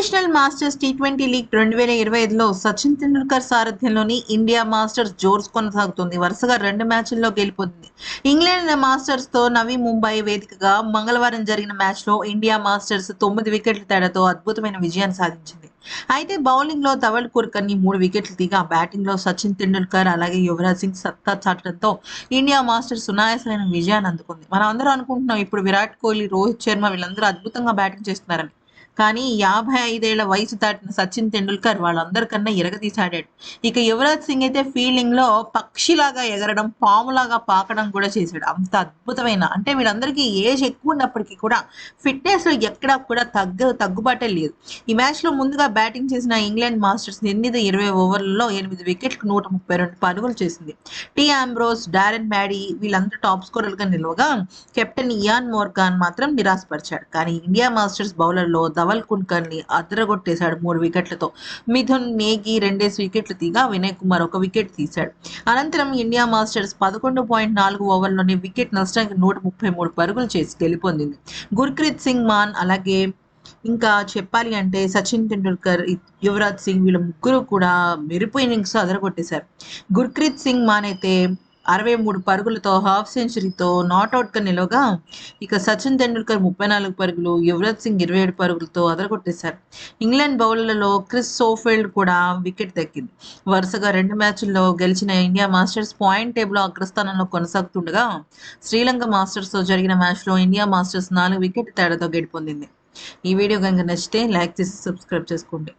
International masters T twenty league రెండు వేల ఇరవై ఐదులో సచిన్ తెండూల్కర్ సారథ్యంలోని ఇండియా మాస్టర్స్ జోర్స్ కొనసాగుతుంది. వరుసగా రెండు మ్యాచ్ల్లో గెలిపోతుంది ఇంగ్లాండ్ మాస్టర్స్తో నవీ ముంబై వేదికగా మంగళవారం జరిగిన మ్యాచ్లో ఇండియా మాస్టర్స్ తొమ్మిది వికెట్ల తేడాతో అద్భుతమైన విజయాన్ని సాధించింది. అయితే బౌలింగ్లో ధవల్ కుర్కర్ని మూడు వికెట్లు తీగా బ్యాటింగ్లో సచిన్ తెండూల్కర్ అలాగే యువరాజ్ సింగ్ సత్తా చాటడంతో ఇండియా మాస్టర్స్ సునాయాసమైన విజయాన్ని అందుకుంది. మనం అందరూ అనుకుంటున్నాం ఇప్పుడు విరాట్ కోహ్లీ రోహిత్ శర్మ వీళ్ళందరూ అద్భుతంగా బ్యాటింగ్ చేస్తున్నారని. కానీ యాభై ఐదేళ్ళ వయసు దాటిన సచిన్ తెండూల్కర్ వాళ్ళందరికన్నా ఎరగదీశాడాడు ఇక యువరాజ్ సింగ్ అయితే ఫీల్డింగ్లో పక్షిలాగా ఎగరడం పాములాగా పాకడం కూడా చేశాడు. అంత అద్భుతమైన అంటే వీళ్ళందరికీ ఏజ్ ఎక్కువ ఉన్నప్పటికీ కూడా ఫిట్నెస్లో ఎక్కడా కూడా తగ్గ తగ్గుబాటే లేదు. ఈ మ్యాచ్లో ముందుగా బ్యాటింగ్ చేసిన ఇంగ్లాండ్ మాస్టర్స్ ఎనిమిది ఇరవై ఓవర్లలో ఎనిమిది వికెట్లకు నూట ముప్పై రెండు పరుగులు చేసింది. టీ ఆంబ్రోస్ డారెన్ మ్యాడీ వీళ్ళందరూ టాప్ స్కోరర్గా నిలవగా కెప్టెన్ ఇయాన్ మోర్గాన్ మాత్రం నిరాశపరిచాడు. కానీ ఇండియా మాస్టర్స్ బౌలర్లో ధవల్ కున్కర్ని అదరగొట్టేశాడు మూడు వికెట్లతో. మిథున్ నేగి రెండేసి వికెట్లు తీగా వినయ్ కుమార్ ఒక వికెట్ తీశాడు. అనంతరం ఇండియా మాస్టర్స్ పదకొండు పాయింట్ నాలుగు ఓవర్లోనే వికెట్ నష్టానికి నూట ముప్పై మూడు పరుగులు చేసి గెలుపొందింది. గుర్ప్రీత్ సింగ్ మాన్ అలాగే ఇంకా చెప్పాలి అంటే సచిన్ టెండూల్కర్ యువరాజ్ సింగ్ వీళ్ళ ముగ్గురు కూడా మెరుపు ఇన్నింగ్స్ అదరగొట్టేశారు. గుర్ప్రీత్ సింగ్ మాన్ అయితే అరవై మూడు పరుగులతో హాఫ్ సెంచరీతో నాట్అవుట్గా నిలవగా ఇక సచిన్ తెండూల్కర్ ముప్పై నాలుగు పరుగులు యువరాజ్ సింగ్ ఇరవై ఏడు పరుగులతో అదరగొట్టేశారు. ఇంగ్లాండ్ బౌలర్లలో క్రిస్ సోఫీల్డ్ కూడా వికెట్ దక్కింది. వరుసగా రెండు మ్యాచ్ల్లో గెలిచిన ఇండియా మాస్టర్స్ పాయింట్ టేబుల్ అగ్రస్థానంలో కొనసాగుతుండగా శ్రీలంక మాస్టర్స్తో జరిగిన మ్యాచ్లో ఇండియా మాస్టర్స్ నాలుగు వికెట్ తేడాతో గెలుపొందింది. ఈ వీడియో కనుక నచ్చితే లైక్ చేసి సబ్స్క్రైబ్ చేసుకోండి.